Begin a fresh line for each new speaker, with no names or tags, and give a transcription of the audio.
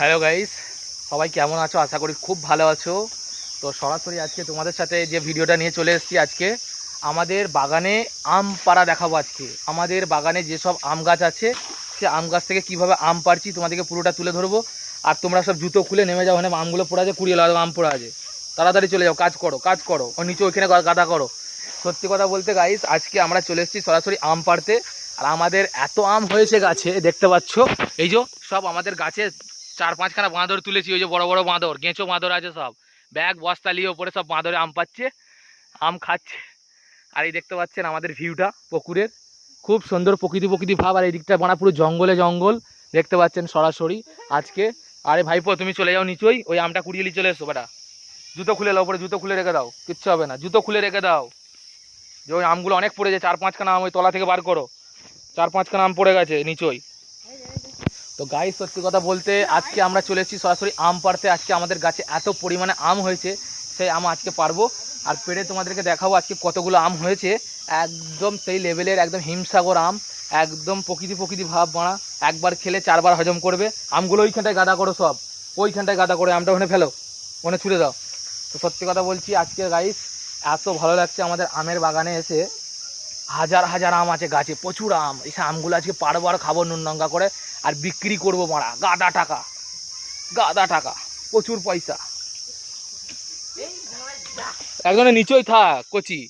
Hello guys, সবাই কেমন আছো? আশা করি খুব ভালো আছো। তো সরাসরি আজকে তোমাদের সাথে যে ভিডিওটা নিয়ে চলে এসেছি আজকে, আমাদের বাগানে আম পাড়া দেখাবো আজকে। আমাদের বাগানে যেসব আম গাছ আছে, সে আম গাছ থেকে কীভাবে আম পাড়ছি তোমাদেরকে পুরোটা তুলে ধরবো। আর তোমরা সব জুতো খুলে নেমে যাও, ওখানে আমগুলো পড়ে আছে, কুড়িয়ে লাগাও আম পড়ে আছে। তাড়াতাড়ি চলে যাও, কাজ করো কাজ করো। ও নিচে ওইখানে গাদা করো। সত্যি কথা বলতে গাইস, আজকে আমরা চলে এসেছি সরাসরি আম পাড়তে। আর আমাদের এত আম হয়েছে গাছে, দেখতে পাচ্ছ? এই যে সব আমাদের গাছে চার পাঁচখানা বাঁদর তুলেছি, ওই যে বড় বড় বাঁদর, গেঁচো বাঁদর আছে সব। ব্যাগ, বস্তা নিয়ে ওপরে সব বাঁদরে আম পাচ্ছে, আম খাচ্ছে। আর এই দেখতে পাচ্ছেন আমাদের ভিউটা, পুকুরের। খুব সুন্দর প্রকৃতি প্রকৃতি ভাব, আর এই দিকটা বানা পুরো জঙ্গলে জঙ্গল, দেখতে পাচ্ছেন সরাসরি। আজকে, আরে ভাইপো, তুমি চলে যাও নিচই, ওই আমটা কুড়িয়ে নিয়ে চলে এসো, বেটা। জুতো খুলে নাও ওপরে জুতো খুলে রেখে দাও, কিচ্ছু হবে না। জুতো খুলে রেখে দাও। যে ওই আমগুলো অনেক পড়েছে চার পাঁচখানা আম ওই তলা থেকে বার করো। চার পাঁচখানা আম পড়ে গেছে নিচই। তো গাই সত্যি কথা বলতে আজকে আমরা চলে এসেছি সরাসরি আম পাড়তে। আজকে আমাদের গাছে এত পরিমাণে আম হয়েছে সেই আম আজকে পারব আর পেড়ে তোমাদেরকে দেখাবো আজকে কতগুলো আম হয়েছে। একদম সেই লেভেলের একদম হিমসাগর আম, একদম প্রকৃতি প্রকৃতি ভাব বাড়া। একবার খেলে চারবার হজম করবে। আমগুলো ওইখানটায় গাদা করো সব। ওইখানটায় গাদা করে আমটা ওখানে ফেলো, ওখানে ছুড়ে দাও। তো সত্যি কথা বলছি আজকে গাইস এত ভালো লাগছে আমাদের আমের বাগানে এসে। হাজার হাজার আম আছে গাছে, প্রচুর আম। এই আমগুলো আজকে পারব আর খাব নুন লঙ্কা করে, আর বিক্রি করব মারা, গাদা টাকা গাদা টাকা, প্রচুর পয়সা। একজনের নিচই থাক, কচি।